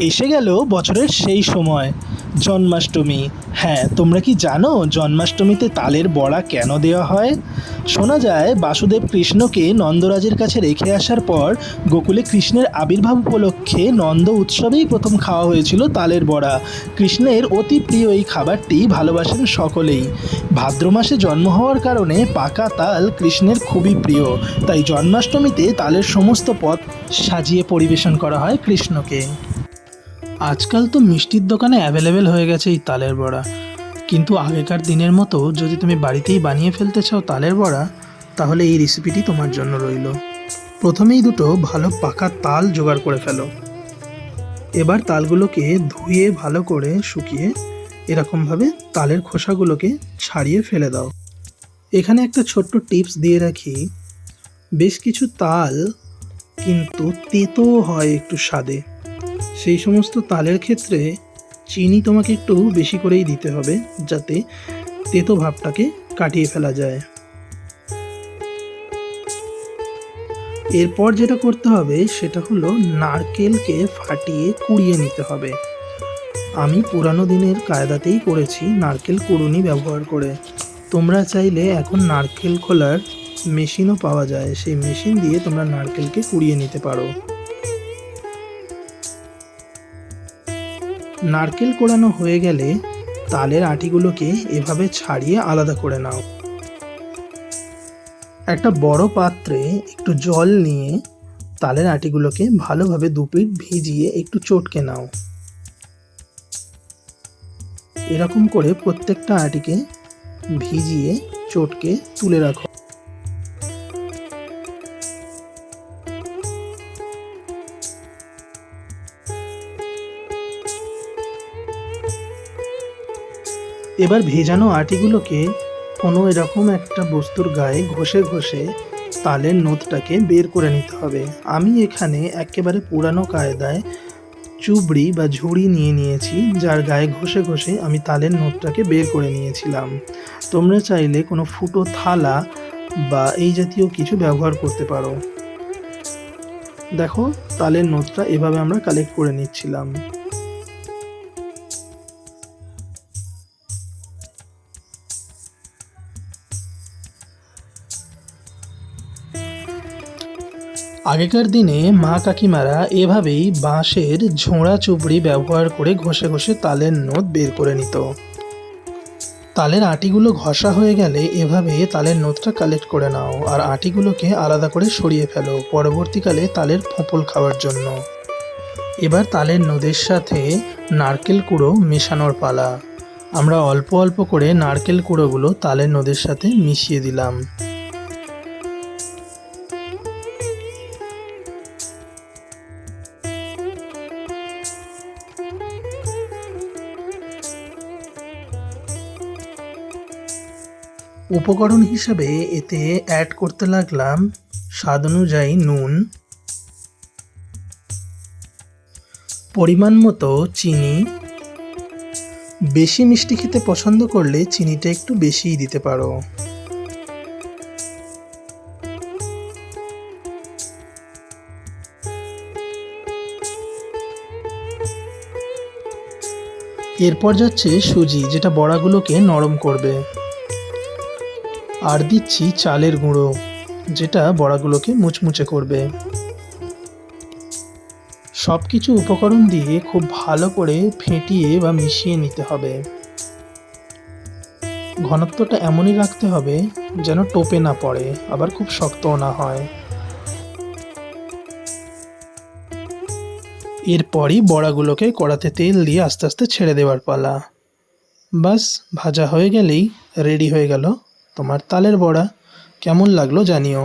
এসে গেল বছরের সেই সময়। জন্মাষ্টমী। হ্যাঁ তোমরা কি জানো জন্মাষ্টমীতে তালের বড়া কেন দেওয়া হয়? শোনা যায়, বাসুদেব কৃষ্ণকে নন্দরাজের কাছে রেখে আসার পর গোকুলে কৃষ্ণের আবির্ভাব উপলক্ষে নন্দ উৎসবেই প্রথম খাওয়া হয়েছিল তালের বড়া। কৃষ্ণের অতি প্রিয় এই খাবারটি ভালোবাসেন সকলেই। ভাদ্র মাসে জন্ম হওয়ার কারণে পাকা তাল কৃষ্ণের খুবই প্রিয়। তাই জন্মাষ্টমীতে তালের সমস্ত পদ সাজিয়ে পরিবেশন করা হয় কৃষ্ণকে। আজকাল তো মিষ্টির দোকানে অ্যাভেলেবেল হয়ে গেছে এই তালের বড়া। কিন্তু আগেকার দিনের মতো যদি তুমি বাড়িতেই বানিয়ে ফেলতে চাও তালের বড়া, তাহলে এই রেসিপিটি তোমার জন্য রইল। প্রথমেই দুটো ভালো পাকা তাল জোগাড় করে ফেলো। এবার তালগুলোকে ধুয়ে ভালো করে শুকিয়ে এরকমভাবে তালের খোসাগুলোকে ছাড়িয়ে ফেলে দাও। এখানে একটা ছোট্ট টিপস দিয়ে রাখি, বেশ কিছু তাল কিন্তু তেতো হয় একটু স্বাদে। সেই সমস্ত তালের ক্ষেত্রে চিনি তোমাকে একটু বেশি করেই দিতে হবে, যাতে তেতো ভাবটাকে কাটিয়ে ফেলা যায়। এরপর যেটা করতে হবে, সেটা হলো নারকেলকে ফাটিয়ে কুড়িয়ে নিতে হবে। আমি পুরানো দিনের কায়দাতেই করেছি নারকেল কুড়ুনি ব্যবহার করে। তোমরা চাইলে এখন নারকেল খোলার মেশিনও পাওয়া যায়। সেই মেশিন দিয়ে তোমরা নারকেলকে কুড়িয়ে নিতে পারো। নারকেল কোড়ানো হয়ে গেলে তালের আটিগুলোকে এভাবে ছাড়িয়ে আলাদা করে নাও। একটা বড় পাত্রে একটু জল নিয়ে তালের আটিগুলোকে ভালোভাবে দুপিট ভিজিয়ে একটু চটকে নাও। এরকম করে প্রত্যেকটা আটিকে ভিজিয়ে চটকে তুলে রাখো। এবার ভেজানো আটিগুলোকে কোনো এরকম একটা বস্তুর গায়ে ঘষে ঘষে তালের নোতটাকে বের করে নিতে হবে। আমি এখানে একেবারে পুরানো কায়দায় চুবড়ি বা ঝুড়ি নিয়ে নিয়েছি, যার গায়ে ঘষে ঘষে আমি তালের নোতটাকে বের করে নিয়েছিলাম। তোমরা চাইলে কোনো ফুটো থালা বা এই জাতীয় কিছু ব্যবহার করতে পারো। দেখো, তালের নোতটা এভাবে আমরা কালেক্ট করে নিচ্ছিলাম। আগেকার দিনে মা কাকিমারা এভাবেই বাঁশের ঝোড়া চুবড়ি ব্যবহার করে ঘষে ঘষে তালের নোট বের করে নিত। তালের আটিগুলো ঘষা হয়ে গেলে এভাবে তালের নোটটা কালেক্ট করে নাও আর আটিগুলোকে আলাদা করে সরিয়ে ফেলো পরবর্তীকালে তালের ফোঁপল খাওয়ার জন্য। এবার তালের নোদের সাথে নারকেল কুড়ো মেশানোর পালা। আমরা অল্প অল্প করে নারকেল কুড়োগুলো তালের নোদের সাথে মিশিয়ে দিলাম। উপকরণ হিসাবে এতে অ্যাড করতে লাগলাম স্বাদ অনুযায়ী নুন, পরিমাণ মতো চিনি। বেশি মিষ্টি খেতে পছন্দ করলে চিনিটা একটু বেশিই দিতে পারো। এরপর যাচ্ছে সুজি, যেটা বড়াগুলোকে নরম করবে। আর দিচ্ছি চালের গুঁড়ো, যেটা বড়াগুলোকে মুচমুচে করবে। সব কিছু উপকরণ দিয়ে খুব ভালো করে ফেটিয়ে বা মিশিয়ে নিতে হবে। ঘনত্বটা এমনই রাখতে হবে যেন টোপে না পড়ে, আবার খুব শক্তও না হয়। এরপরই বড়াগুলোকে কড়াতে তেল দিয়ে আস্তে আস্তে ছেড়ে দেওয়ার পালা। বাস, ভাজা হয়ে গেলেই রেডি হয়ে গেল তোমার তালের বড়া কেমন লাগল জানিও।